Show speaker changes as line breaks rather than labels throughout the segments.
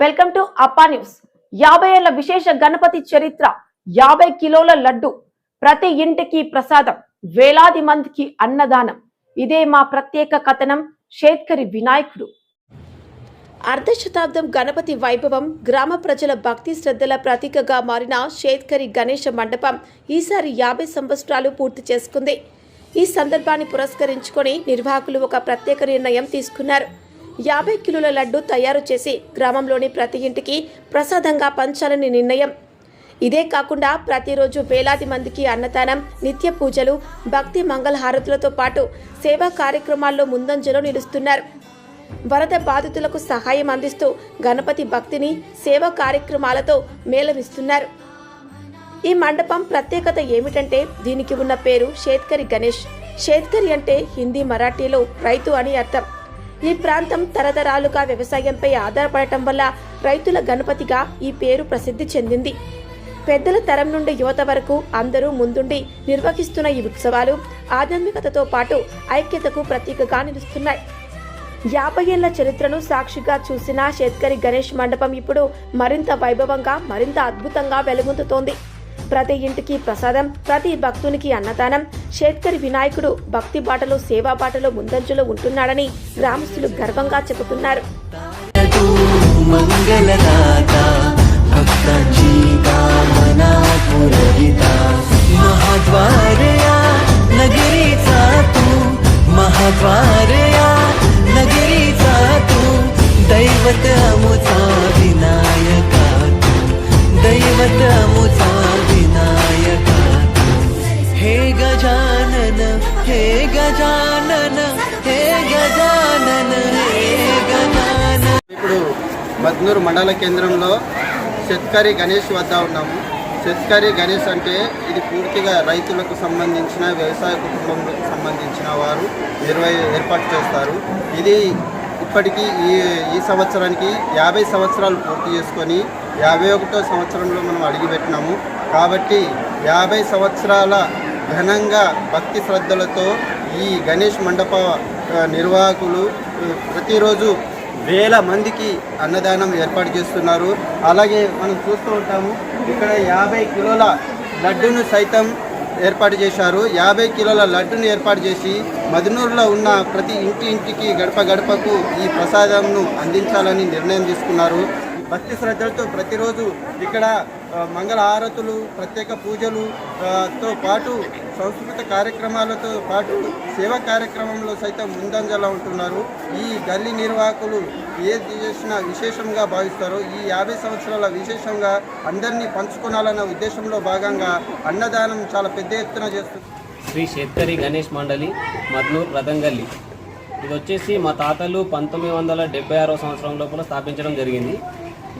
Welcome to అప్పా news. యాభై ఏళ్ళ విశేష గణపతి చరిత్ర యాభై కిలోల లడ్డు ప్రతి ఇంటికి ప్రసాదం వేలాది మందికి అన్నదానం. ఇదే మా ప్రత్యేక కథనం షేత్కరి వినాయకుడు. అర్ధ శతాబ్దం గణపతి వైభవం గ్రామ ప్రజల భక్తి శ్రద్ధల ప్రతీకగా మారిన శేత్కరి గణేష మండపం ఈసారి యాభై సంవత్సరాలు పూర్తి చేసుకుంది. ఈ సందర్భాన్ని పురస్కరించుకొని నిర్వాహకులు ఒక ప్రత్యేక నిర్ణయం తీసుకున్నారు. యాభై కిలోల లడ్డు తయారు చేసి గ్రామంలోని ప్రతి ఇంటికి ప్రసాదంగా పంచాలని నిర్ణయం. ఇదే కాకుండా ప్రతిరోజు వేలాది మందికి అన్నదానం నిత్య పూజలు భక్తి మంగళహారతులతో పాటు సేవా కార్యక్రమాల్లో ముందంజలో నిలుస్తున్నారు. వరద బాధితులకు సహాయం అందిస్తూ గణపతి భక్తిని సేవా కార్యక్రమాలతో మేళవిస్తున్నారు. ఈ మండపం ప్రత్యేకత ఏమిటంటే దీనికి ఉన్న పేరు షేత్కరి గణేష్. షేత్కరి అంటే హిందీ మరాఠీలో రైతు అని అర్థం. ఈ ప్రాంతం తరతరాలుగా వ్యవసాయంపై ఆధారపడటం వల్ల రైతుల గణపతిగా ఈ పేరు ప్రసిద్ధి చెందింది. పెద్దల తరం నుండి యువత వరకు అందరూ ముందుండి నిర్వహిస్తున్న ఈ ఉత్సవాలు ఆధ్యాత్మికతతో పాటు ఐక్యతకు ప్రతీకగా నిలుస్తున్నాయి. యాభై ఏళ్ళ చరిత్రను సాక్షిగా చూసిన శేత్కరి గణేష్ మండపం ఇప్పుడు మరింత వైభవంగా మరింత అద్భుతంగా వెలుగొందుతోంది. ప్రతి ఇంటికి ప్రసాదం ప్రతి భక్తునికి అన్నదానం. షేట్కరి వినాయకుడు భక్తి బాటలో సేవా బాటలో ముందంజలో ఉంటున్నాడని గ్రామస్తులు గర్వంగా చెబుతున్నారు.
तू हे गजानन हे गजानन हे गजानन
ఇప్పుడు మద్నూరు మండల కేంద్రంలో శత్కరి గణేష్ వద్ద ఉన్నాము శత్కరి గణేష్ అంటే ఇది పూర్తిగా రైతులకు సంబంధించిన వ్యవసాయ కుటుంబంకు సంబంధించిన వారు నిర్వహ ఏర్పాటు చేస్తారు ఇది ఇప్పటికీ ఈ ఈ సంవత్సరానికి యాభై సంవత్సరాలు పూర్తి చేసుకొని యాభై ఒకటో సంవత్సరంలో మనం అడిగిపెట్టినాము కాబట్టి యాభై సంవత్సరాల ఘనంగా భక్తి శ్రద్ధలతో ఈ గణేష్ మండప నిర్వాహకులు ప్రతిరోజు వేల మందికి అన్నదానం ఏర్పాటు చేస్తున్నారు. అలాగే మనం చూస్తూ ఉంటాము ఇక్కడ యాభై కిలోల లడ్డును సైతం ఏర్పాటు చేశారు. యాభై కిలోల లడ్డును ఏర్పాటు చేసి మధునూరులో ఉన్న ప్రతి ఇంటి ఇంటికి గడప గడపకు ఈ ప్రసాదంను అందించాలని నిర్ణయం తీసుకున్నారు. భక్తి శ్రద్ధలతో ప్రతిరోజు ఇక్కడ మంగళ హారతులు ప్రత్యేక పూజలు తో పాటు సంస్కృత కార్యక్రమాలతో పాటు సేవా కార్యక్రమంలో సైతం ముందంజలా ఉంటున్నారు. ఈ గల్లీ నిర్వాహకులు ఏది చేసినా విశేషంగా భావిస్తారు ఈ యాభై సంవత్సరాల విశేషంగా అందరినీ పంచుకోవాలన్న ఉద్దేశంలో భాగంగా అన్నదానం చాలా పెద్ద ఎత్తున చేస్తుంది
శ్రీ శేత్కరి గణేష్ మండలి మద్నూర్ రతంగల్లి ఇది వచ్చేసి మా తాతలు పంతొమ్మిది వందల డెబ్బై ఆరో సంవత్సరం లోపల స్థాపించడం జరిగింది.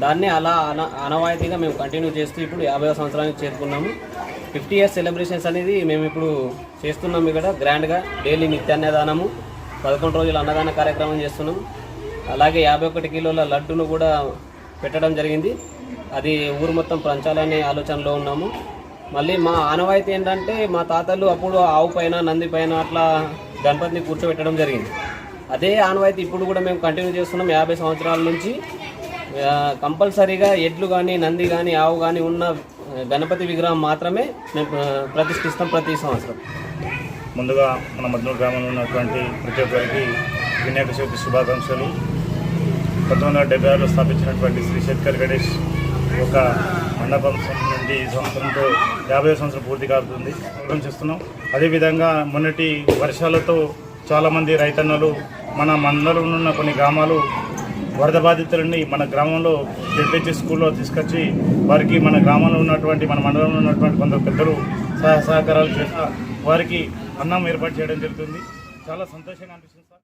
దాన్ని అలా అన అనవాయితీగా మేము కంటిన్యూ చేస్తూ ఇప్పుడు యాభై సంవత్సరానికి చేరుకున్నాము. ఫిఫ్టీ ఇయర్స్ సెలబ్రేషన్స్ అనేది మేము ఇప్పుడు చేస్తున్నాం ఇక్కడ. గ్రాండ్గా డైలీ నిత్యాన్నదానము పదకొండు రోజులు అన్నదాన కార్యక్రమం చేస్తున్నాం. అలాగే యాభై ఒకటి కిలోల లడ్డును కూడా పెట్టడం జరిగింది. అది ఊరు మొత్తం పంచాలనే ఆలోచనలో ఉన్నాము. మళ్ళీ మా ఆనవాయితీ ఏంటంటే మా తాతలు అప్పుడు ఆవు పైన నంది పైన అట్లా గణపతిని కూర్చోబెట్టడం జరిగింది. అదే ఆనవాయితీ ఇప్పుడు కూడా మేము కంటిన్యూ చేస్తున్నాం. యాభై సంవత్సరాల నుంచి కంపల్సరీగా ఎడ్లు కానీ నంది కానీ ఆవు కానీ ఉన్న గణపతి విగ్రహం మాత్రమే మేము ప్రతిష్ఠిస్తాం ప్రతి సంవత్సరం.
ముందుగా మన మద్నూరు గ్రామంలో ఉన్నటువంటి ప్రతి ఒక్కరికి వినాయక చవితి శుభాకాంక్షలు. పంతొమ్మిది వందల డెబ్బై ఆరులో స్థాపించినటువంటి శ్రీ శేఖర్ గణేష్ ఒక మండపం నుండి ఈ సంవత్సరంతో యాభై సంవత్సరం పూర్తి కావుతుంది ప్రోగ్రాం చేస్తున్నాం. అదేవిధంగా మొన్నటి వర్షాలతో చాలామంది రైతన్నలు మన మండలంలో ఉన్న కొన్ని గ్రామాలు వరద బాధితులని మన గ్రామంలో జడ్పిహెచ్ స్కూల్లో తీసుకొచ్చి వారికి మన గ్రామంలో ఉన్నటువంటి మన మండలంలో ఉన్నటువంటి కొందరు పెద్దలు సహాయ సహకారాలు చేసిన వారికి అన్నం ఏర్పాటు చేయడం జరుగుతుంది. చాలా సంతోషంగా అనిపిస్తుంది సార్.